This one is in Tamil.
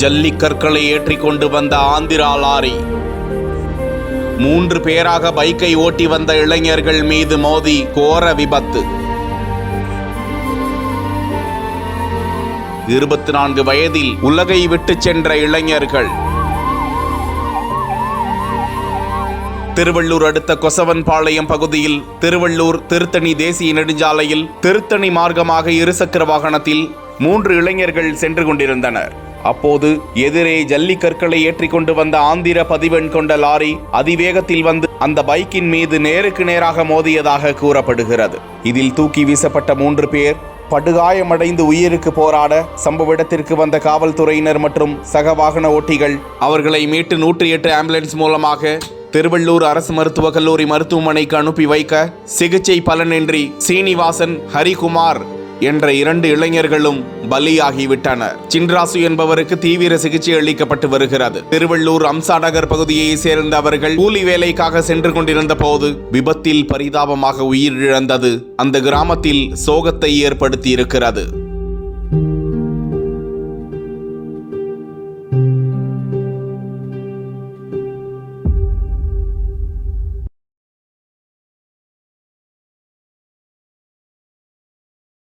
ஜல்லிக்கற்களை ஏற்றி கொண்டு வந்த ஆந்திரா லாரி. மூன்று பேராக பைக்கை ஓட்டி வந்த இளைஞர்கள் மீது மோதி கோர விபத்து. இருபத்தி நான்கு வயதில் உலகை விட்டு சென்ற இளைஞர்கள். திருவள்ளூர் அடுத்த கொசவன்பாளையம் பகுதியில் திருவள்ளூர் திருத்தணி தேசிய நெடுஞ்சாலையில் திருத்தணி மார்க்கமாக இருசக்கர வாகனத்தில் மூன்று இளைஞர்கள் சென்று கொண்டிருந்தனர். அப்போது எதிரே ஜல்லிக்கற்களை ஏற்றிக் கொண்டு வந்த ஆந்திர பதிவெண் கொண்ட லாரி அதிவேகத்தில் வந்து அந்த பைக்கின் மீது நேருக்கு நேராக மோதியதாக கூறப்படுகிறது. இதில் தூக்கி வீசப்பட்ட மூன்று பேர் படுகாயமடைந்து உயிருக்கு போராட சம்பவ இடத்திற்கு வந்த காவல்துறையினர் மற்றும் சக வாகன ஓட்டிகள் அவர்களை மீட்டு நூற்றி எட்டு ஆம்புலன்ஸ் மூலமாக திருவள்ளூர் அரசு மருத்துவக் கல்லூரி மருத்துவமனைக்கு அனுப்பி வைக்க சிகிச்சை பலனின்றி சீனிவாசன் ஹரிகுமார் என்ற இரண்டு இளைஞர்களும் பலியாகிவிட்டனர். சின்ராசு என்பவருக்கு தீவிர சிகிச்சை அளிக்கப்பட்டு வருகிறது. திருவள்ளூர் அம்சாநகர் பகுதியை சேர்ந்த அவர்கள் கூலி வேலைக்காக சென்று கொண்டிருந்த போது விபத்தில் பரிதாபமாக உயிரிழந்தது. அந்த கிராமத்தில் சோகத்தை ஏற்படுத்தி இருக்கிறது